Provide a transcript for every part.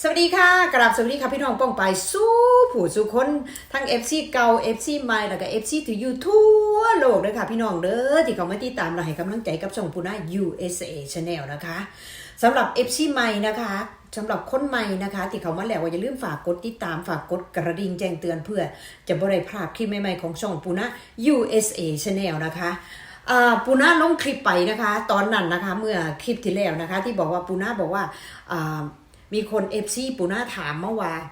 สวัสดีค่ะกราบสวัสดีค่ะพี่น้องป้องไปสู้ผู้สู้คนทั้ง FC เก่า FC ใหม่แล้วก็ FC ถืออยู่ทั่วโลกเลยค่ะพี่น้องเด้อที่เขามาติดตามเราให้กำลังใจกับช่องปูนา USA Channel นะคะสำหรับ FC ใหม่นะคะสำหรับคนใหม่นะคะ ที่เขามาแล้วอย่าลืมฝากกดติดตามฝากกดกระดิ่งแจ้งเตือนเพื่อ จะบ่ได้พลาดคลิปใหม่ๆของช่องปูนา USA Channel นะคะปูน่าลงคลิปไปนะคะ ตอนนั้นนะคะ เมื่อคลิปที่แล้วนะคะ ที่บอกว่าปูน่าบอกว่า มีคนเอฟซีปูน่าถามเมื่อวาน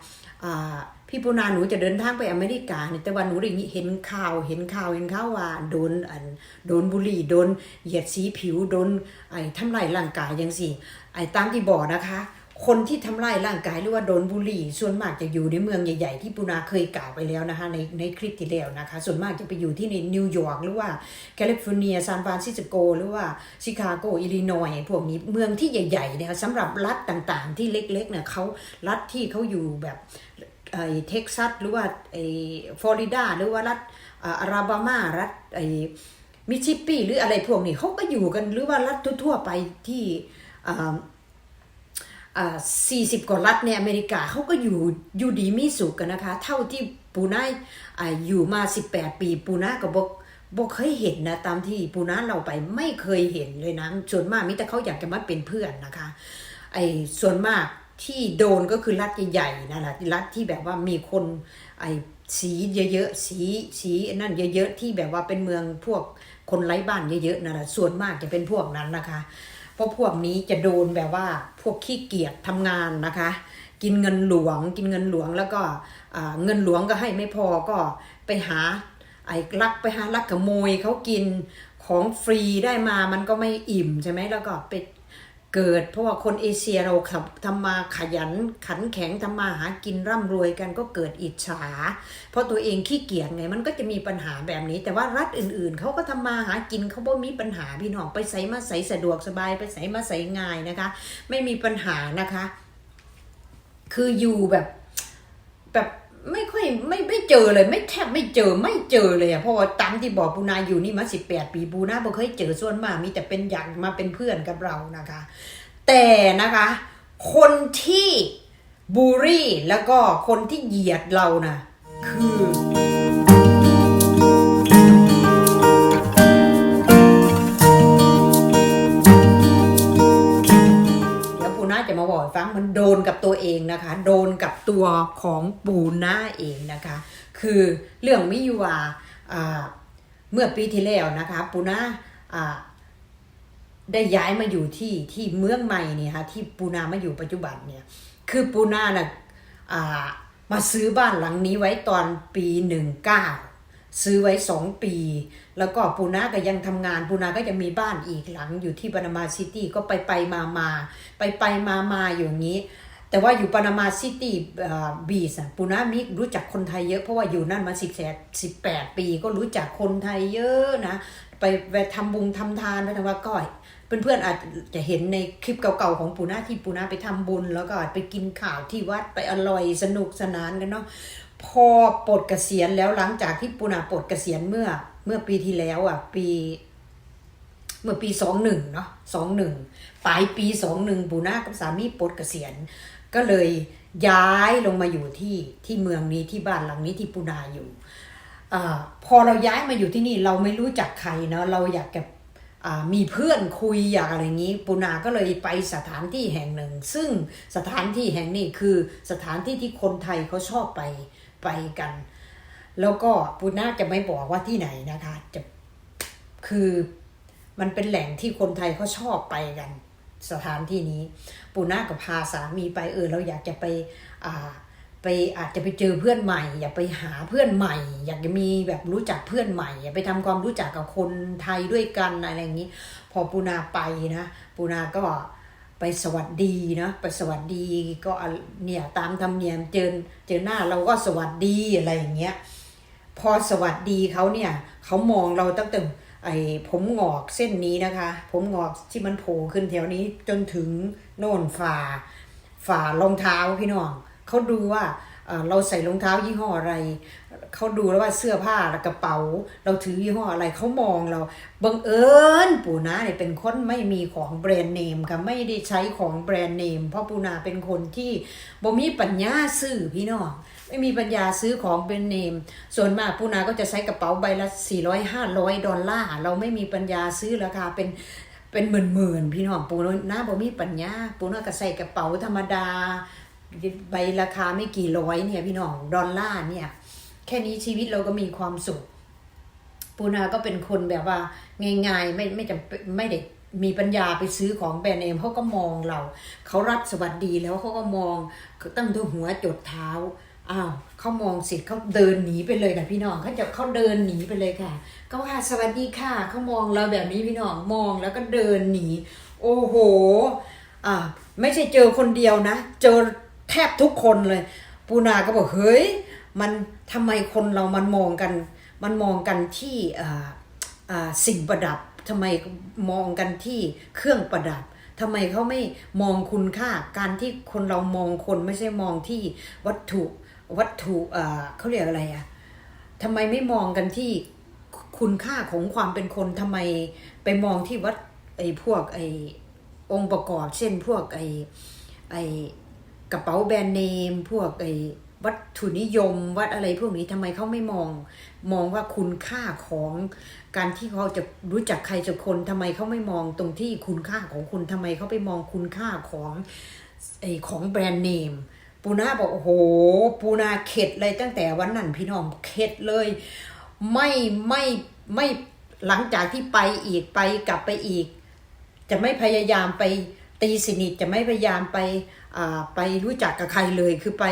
พี่ปูนาหนูจะเดินทางไปอเมริกาเนี่ยแต่ว่าหนูได้เห็นข่าวเห็นข่าวเห็นข่าวว่าโดนอันโดนบุหรี่โดนเหยียดสีผิวโดนไอ้ทำลายร่างกายยังสิไอ้ตามที่บอกนะคะ คนที่ทำลายร่างกายหรือว่าโดนบุหรี่ส่วนมากจะอยู่ในเมืองใหญ่ ๆ ที่ปูนาเคยกล่าวไปแล้วนะคะในในคลิปที่แล้วนะคะ ส่วนมากจะไปอยู่ที่ในนิวยอร์กหรือว่าแคลิฟอร์เนียซานฟรานซิสโก หรือว่าชิคาโกอิลลินอยพวกนี้เมืองที่ใหญ่ๆนะคะสำหรับรัฐต่างๆ ที่เล็กๆเนี่ยเขารัฐที่เขาอยู่แบบไอ้เท็กซัสหรือว่าไอ้ฟลอริดาหรือว่ารัฐอ่าอาราบามารัฐไอ้มิสซิปปีหรืออะไรพวกนี้เขาก็อยู่กันหรือว่ารัฐทั่วๆไปที่อ่า 40 กว่ารัฐในอเมริกาเขาก็อยู่อยู่ดีมีสุขกันนะคะ เท่าที่ปูน่าอ่าอยู่มา 18 ปีปูน่าก็บอกบอกเคยเห็นนะตามที่ปูน่าเราไปไม่เคยเห็นเลยนะส่วนมากมิแต่เขาอยากจะมาเป็นเพื่อนนะคะไอ้ส่วนมากที่โดนก็คือรัฐใหญ่ๆนั่นแหละรัฐที่แบบว่ามีคนไอ้สีเยอะๆสีสีนั่นเยอะๆที่แบบว่าเป็นเมืองพวกคนไร้บ้านเยอะๆนั่นแหละส่วนมากจะเป็นพวกนั้นนะคะ เพราะพวกนี้จะโดนแบบว่าพวกขี้เกียจทำงานนะคะ กินเงินหลวง กินเงินหลวงแล้วก็เงินหลวงก็ให้ไม่พอก็ไปหาไอ้ลักไปหาลักขโมยเขากินของฟรีได้มามันก็ไม่อิ่มใช่ไหมแล้วก็ไป เกิด เพราะว่าคนเอเชียเราขับทำมาขยันขันแข็งทำมาหากินร่ำรวยกันก็เกิดอิจฉา เพราะตัวเองขี้เกียจไงมันก็จะมีปัญหาแบบนี้ แต่ว่ารัฐอื่นๆเขาก็ทำมาหากินเขาบ่มีปัญหาพี่น้องไปใส่มาใส่สะดวกสบายไปใส่มาใส่ง่ายนะคะ ไม่มีปัญหานะคะ คืออยู่แบบแบบ ไม่ค่อยไม่ไม่เจอเลยไม่แทบไม่เจอไม่เจอเลยอะเพราะว่าตามที่บอกปูนาอยู่นี่มาสิบแปดปีปูนาบ่เคยเจอส่วนมากมีแต่เป็นอยากมาเป็นเพื่อนกับเรานะคะ แต่นะคะ คนที่บูรี่แล้วก็คนที่เหยียดเราน่ะคือ อกให้ฟังมันโดนกับตัวเองนะคะ โดนกับตัวของปูน่าเองนะคะ คือเรื่องมิยูวาอ่าเมื่อปีที่แล้วนะคะปูนา่าได้ย้ายมาอยู่ที่ที่เมืองใหม่เนี่ยค่ะที่ปูนามาอยู่ปัจจุบันเนี่ยคือปูนาน่ะอ่ามาซื้อบ้านหลังนี้ไว้ตอนปีหนึ่งเก้า ซื้อไว้สองปี แล้วก็ปูนาก็ยังทำงานปูนาก็จะมีบ้านอีกหลังอยู่ที่ปานามาซิตี้ก็ไปไปมามาไปไปมามาอยู่อย่างนี้ แต่ว่าอยู่ปานามาซิตี้บีสปูนามิรู้จักคนไทยเยอะเพราะว่าอยู่นั่นมาสิบแปดสิบแปดปีก็รู้จักคนไทยเยอะนะ ไปไปทำบุญทำทานไปทำว่าก้อยเพื่อนๆอาจจะเห็นในคลิปเก่าๆของปูนาที่ปูนาไปทำบุญ แล้วก็ไปกินข่าวที่วัดไปอร่อยสนุกสนานกันเนาะ พอปลดเกษียณแล้วหลังจากที่ปูนาปลดเกษียณเมื่อ เมื่อปีที่แล้วอะ ปี เมื่อปีสองหนึ่งเนาะสองหนึ่งปลายปีสองหนึ่งปูนากับสามีปลดเกษียณ ก็เลยย้ายลงมาอยู่ที่ที่เมืองนี้ที่บ้านหลังนี้ที่ปูนาอยู่อพอเราย้ายมาอยู่ที่นี่เราไม่รู้จักใครเนาะเราอยากจะอ่ามีเพื่อนคุยอยากอะไรอย่างนี้ปูนาก็เลยไปสถานที่แห่งหนึ่ง ซึ่งสถานที่แห่งนี้คือสถานที่ที่คนไทยเขาชอบไป ไปกัน แล้วก็ปูนาจะไม่บอกว่าที่ไหนนะคะ จะคือมันเป็นแหล่งที่คนไทยเขาชอบไปกัน สถานที่นี้ ปูนากับพาสามีไปเออเราอยากจะไปอ่าไปอาจจะไปเจอเพื่อนใหม่ อยากไปหาเพื่อนใหม่ อยากจะมีแบบรู้จักเพื่อนใหม่ อยากไปทำความรู้จักกับคนไทยด้วยกันอะไรอย่างนี้ พอปูนาไปนะ ปูนาก็ ไปสวัสดีนะไปสวัสดีก็เนี่ยตามธรรมเนียมเจอเจอหน้าเราก็สวัสดีอะไรอย่างเงี้ยพอสวัสดีเขาเนี่ยเขามองเราตั้งแต่ไอ้ผมงอกเส้นนี้นะคะ ผมงอกที่มันโผล่ขึ้นแถวนี้จนถึงโน่นฝ่า ฝ่ารองเท้าพี่น้องเขาดูว่าเราใส่รองเท้ายี่ห้ออะไร เขาดูแล้วว่าเสื้อผ้าและกระเป๋า เราถือยี่ห้ออะไรเขามองเราบังเอิญปูนาเนี่ยเป็นคนไม่มีของแบรนด์เนมค่ะไม่ได้ใช้ของแบรนด์เนม เพราะปูนาเป็นคนที่บ่มีปัญญาซื้อพี่น้องไม่มีปัญญาซื้อของแบรนด์เนม ส่วนมากปูนาก็จะใช้กระเป๋าใบละ400 500ดอลลาร์เราไม่มีปัญญาซื้อราคาเป็นเป็นหมื่นหมื่นๆพี่น้องปูน้าบ่มีปัญญาปูนาก็ใส่กระเป๋าธรรมดาใบราคาไม่กี่ร้อยเนี่ยพี่น้องดอลลาร์เนี่ย แค่นี้ชีวิตเราก็มีความสุขปูนาก็เป็นคนแบบว่าง่ายๆไม่ไม่จำเป็นไม่ได้มีปัญญาไปซื้อของแบรนด์เนมเขาก็มองเรา เขารับสวัสดีแล้วเขาก็มองตั้งแต่หัวจดเท้าอ้าวเขามองเสร็จเขาเดินหนีไปเลยค่ะพี่น้องเขาจะเขาเดินหนีไปเลยค่ะก็ว่าสวัสดีค่ะเขามองเราแบบนี้พี่น้องมองแล้วก็เดินหนี โอ้โหอ่าไม่ใช่เจอคนเดียวนะ เจอแทบทุกคนเลย ปูนาก็บอกเฮ้ย มันทำไมคนเรามันมองกัน มันมองกันที่สิ่งประดับทำไมมองกันที่เครื่องประดับทำไมเขาไม่มองคุณค่า การที่คนเรามองคนไม่ใช่มองที่วัตถุวัตถุเขาเรียกอะไรอะทำไมไม่มองกันที่คุณค่าของความเป็นคนทำไมไปมองที่วัดไอ้พวกไอ้องค์ประกอบ เช่นพวกไอ้ไอ้กระเป๋าแบรนด์เนม พวกไอ้ วัตถุนิยมวัดอะไรพวกนี้ทำไมเขาไม่มอง มองว่าคุณค่าของการที่เขาจะรู้จักใครสักคนทำไมเขาไม่มองตรงที่คุณค่าของคุณทำไมเขาไปมองคุณค่าของไอของแบรนด์เนมปูนาบอกโอ้โห ปูนาเข็ดเลยตั้งแต่วันนั้นพี่น้องเข็ดเลย ไม่ไม่ไม่หลังจากที่ไปอีกไปกลับไปอีก จะไม่พยายามไปตีสนิทจะไม่พยายามไป ไปรู้จักกับใครเลยคือไป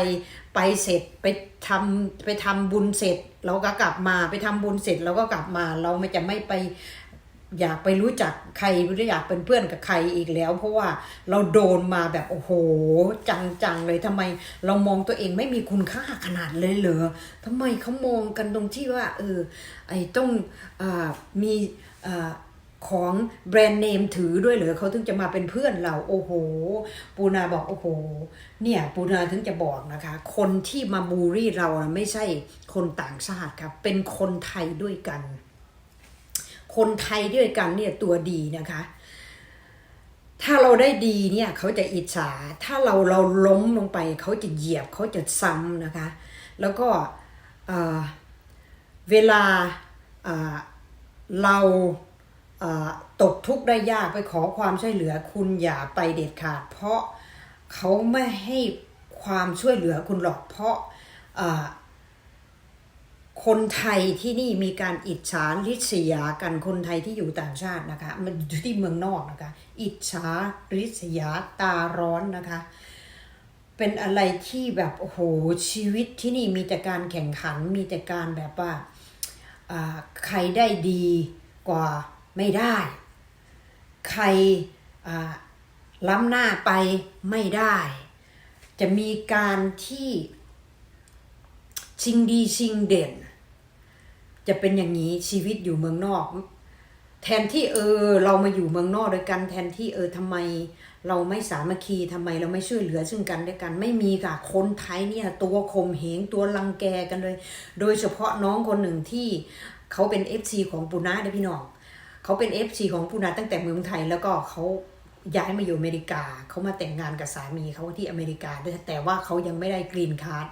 ไปเสร็จไปทำไปทำบุญเสร็จ เราก็กลับมาไปทำบุญเสร็จเราก็กลับมา เราไม่จะไม่ไปอยากไปรู้จักใครไม่ได้อยากเป็นเพื่อนกับใครอีกแล้ว เพราะว่าเราโดนมาแบบโอ้โห จังๆเลยทำไม เรามองตัวเองไม่มีคุณค่าขนาดเลยเหรอทำไมเขามองกันตรงที่ว่าเออไอ้ต้องอมีอ ของแบรนด์เนมถือด้วยเหรอเขาถึงจะมาเป็นเพื่อนเราโอ้โห ปูนาบอกโอ้โห เนี่ย ปูนาถึงจะบอกนะคะ คนที่มาบูลลี่เราไม่ใช่คนต่างชาติครับเป็นคนไทยด้วยกัน คนไทยด้วยกันเนี่ยตัวดีนะคะ ถ้าเราได้ดีเนี่ยเขาจะอิจฉา ถ้าเราเราล้มลงไปเขาจะเหยียบเขาจะซ้ำนะคะ แล้วก็เวลาเรา ตกทุกข์ได้ยากไปขอความช่วยเหลือคุณอย่าไปเด็ดขาด เพราะเขาไม่ให้ความช่วยเหลือคุณหรอกเพราะคนไทยที่นี่มีการอิจฉาริษยากันคนไทยที่อยู่ต่างชาตินะคะ มันอยู่ที่เมืองนอกนะคะ อิจฉาริษยาตาร้อนนะคะ เป็นอะไรที่แบบโอ้โหชีวิตที่นี่มีแต่การแข่งขันมีแต่การแบบว่าใครได้ดีกว่า ไม่ได้ ใครล้ำหน้าไปไม่ได้ จะมีการที่ชิงดีชิงเด่น จะเป็นอย่างนี้ชีวิตอยู่เมืองนอก แทนที่เออเรามาอยู่เมืองนอกด้วยกัน แทนที่เออทำไมเราไม่สามัคคีทำไมเราไม่ช่วยเหลือซึ่งกันและกันไม่มีค่ะคนไทยเนี่ยตัวข่มเหงตัวรังแกกันเลย โดยเฉพาะน้องคนหนึ่งที่เขาเป็น FC ของปูนาเด้พี่น้อง เขาเป็น FC ของปูนาตั้งแต่เมืองไทยแล้วก็เขาย้ายมาอยู่อเมริกา เขามาแต่งงานกับสามีเขาที่อเมริกาด้วยแต่ว่าเขายังไม่ได้กรีนคาร์ด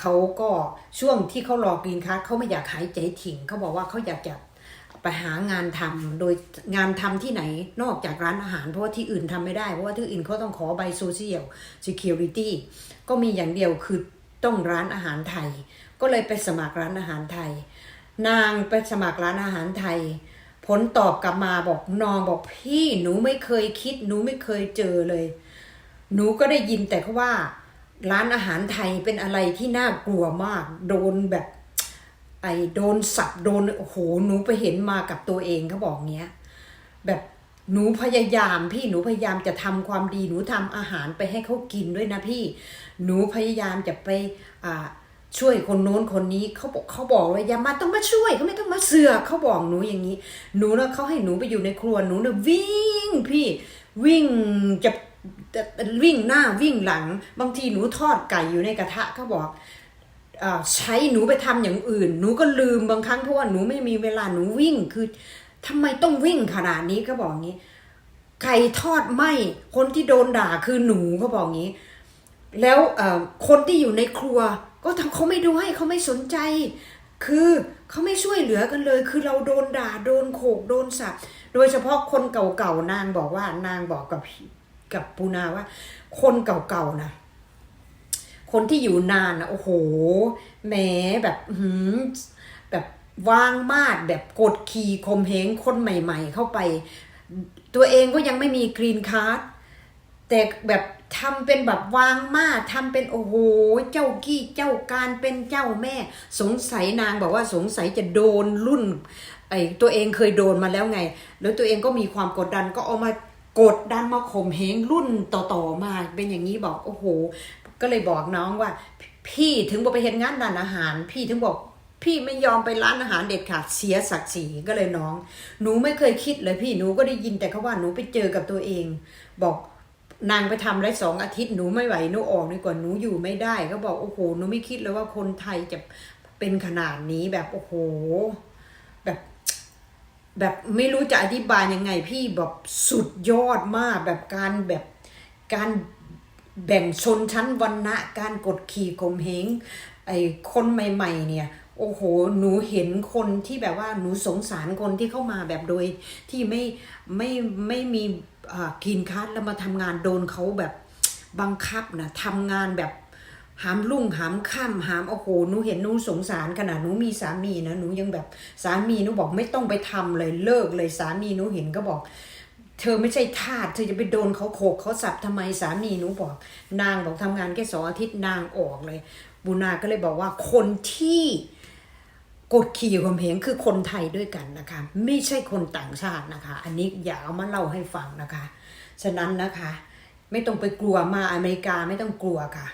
เขาก็ช่วงที่เขารอกรีนคาร์ดเขาไม่อยากหายใจถิ่งเขาบอกว่าเขาอยากจะไปหางานทำโดยงานทำที่ไหนนอกจากร้านอาหาร เพราะว่าที่อื่นทำไม่ได้ เพราะว่าที่อื่นเขาต้องขอใบโซเชียล security ก็มีอย่างเดียวคือต้องร้านอาหารไทย ก็เลยไปสมัครร้านอาหารไทย นางไปสมัครร้านอาหารไทย ผลตอบกลับมาบอกนองบอกพี่หนูไม่เคยคิด หนูไม่เคยเจอเลย หนูก็ได้ยินแต่เขาว่า ร้านอาหารไทยเป็นอะไรที่น่ากลัวมาก โดนแบบ ไอ้โดนสับโดนโอ้โหหนูไปเห็นมากับตัวเองเขาบอกเงี้ย แบบหนูพยายามพี่หนูพยายามจะทำความดีหนูทำอาหารไปให้เขากินด้วยนะพี่ หนูพยายามจะไปอ่า ช่วยคนโน้นคนนี้เขาบอกเขาบอกว่าอย่ามาต้องมาช่วยเขาไม่ต้องมาเสือกเขาบอกหนูอย่างนี้หนูนะเขาให้หนูไปอยู่ในครัวหนูเนะวิ่งพี่วิ่งจะวิ่งหน้าวิ่งหลัง บางทีหนูทอดไก่อยู่ในกระทะเขาบอกอใช้หนูไปทำอย่างอื่น หนูก็ลืมบางครั้งเพราะว่าหนูไม่มีเวลาหนูวิ่งคือทำไมต้องวิ่งขนาดนี้ก็บอกงี้ไก่ทอดไหมคนที่โดนด่าคือหนูเขาบอกงี้ แล้วคนที่อยู่ในครัว ก็ทำเขาไม่ดูให้เขาไม่สนใจ คือเขาไม่ช่วยเหลือกันเลย คือเราโดนด่าโดนโขกโดนสับโดยเฉพาะคนเก่าๆนางบอกว่านางบอกกับกับปูนาว่า คนเก่าๆนะคนที่อยู่นานนะโอ้โหแหมแบบหือแบบวางมาดแบบกดขี่ข่มเหงคนใหม่ ๆ เข้าไป ตัวเองก็ยังไม่มีกรีนการ์ด แต่แบบทำเป็นแบบวางมาทำเป็นโอ้โหเจ้ากี้เจ้าการเป็นเจ้าแม่ สงสัยนางบอกว่าสงสัยจะโดนรุ่นไอตัวเองเคยโดนมาแล้วไง แล้วตัวเองก็มีความกดดันก็เอามากดดันมาข่มเหงรุ่นต่อๆมาเป็นอย่างนี้บอกโอ้โห ก็เลยบอกน้องว่า พี่ถึงบอกไปเห็นงานร้านอาหาร พี่ถึงบอกพี่ไม่ยอมไปร้านอาหารเด็ดขาดเสียศักดิ์ศรีก็เลยน้อง หนูไม่เคยคิดเลยพี่หนูก็ได้ยินแต่เขาว่าหนูไปเจอกับตัวเอง บอก นางไปทำได้สองอาทิตย์หนูไม่ไหวหนูออกดีกว่าหนูอยู่ไม่ได้ก็บอกโอ้โหหนูไม่คิดเลยว่าคนไทยจะเป็นขนาดนี้แบบโอ้โห แบบ แบบไม่รู้จะอธิบายยังไง พี่แบบสุดยอดมากแบบการแบบการแบ่งชนชั้นวรรณะการกดขี่ข่มเหงไอ้คนใหม่ ๆ เนี่ย โอ้โห หนูเห็นคนที่แบบว่าหนูสงสารคนที่เข้ามาแบบโดย ที่ไม่ไม่ไม่มีกินคัดแล้วมาทำงานโดนเขาแบบบังคับนะทำงานแบบหามลุ่งหามค่ำหามโอ้โหหนูเห็นหนูสงสารขนาดหนูมีสามีนะหนูยังแบบสามีหนูบอกไม่ต้องไปทำเลยเลิกเลยสามีหนูเห็นก็บอก เธอไม่ใช่ทาสเธอจะไปโดนเขาโขกเขาสับทำไมสามีหนูบอก นางบอกทำงานแค่สองอาทิตย์นางออกเลย บุนาก็เลยบอกว่าคนที่ กดขี่ข่มเหงคือคนไทยด้วยกันนะคะ ไม่ใช่คนต่างชาตินะคะ อันนี้อย่าเอามาเล่าให้ฟังนะคะ ฉะนั้นนะคะ ไม่ต้องไปกลัวมาอเมริกาไม่ต้องกลัวค่ะ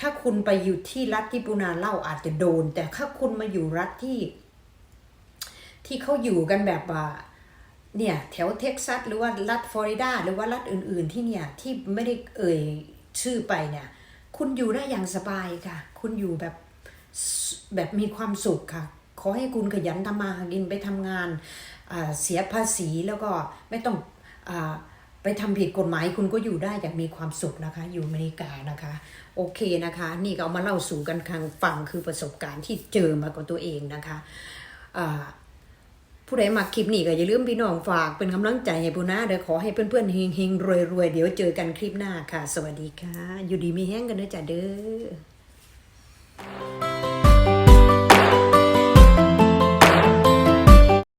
ถ้าคุณไปอยู่ที่รัฐที่ปูนาเล่าอาจจะโดน แต่ถ้าคุณมาอยู่รัฐที่ ที่เขาอยู่กันแบบว่าเนี่ยแถวเท็กซัสหรือว่ารัฐฟลอริดาหรือว่ารัฐอื่น ๆ ที่เนี่ยที่ไม่ได้เอ่ยชื่อไปเนี่ย คุณอยู่ได้อย่างสบายค่ะ คุณอยู่แบบ แบบมีความสุขค่ะ ขอให้คุณขยันทำมาหากินไปทำงานเสียภาษีแล้วก็ไม่ต้องอไปทำผิดกฎหมายคุณก็อยู่ได้อย่างมีความสุขนะคะ อยู่อเมริกานะคะ โอเคนะคะ นี่ก็เอามาเล่าสู่กันครั้งฟังคือประสบการณ์ที่เจอมากับตัวเองนะคะผู้ใดมาคลิปนี้ก็อย่าลืมพี่น้องฝากเป็นกำลังใจให้ผู้นาเดี๋ยวขอให้เพื่อนๆเฮงๆรวยๆเดี๋ยวเจอกันคลิปหน้าค่ะ สวัสดีค่ะ อยู่ดีมีแห้งกันเด้อจ้ะเด้อ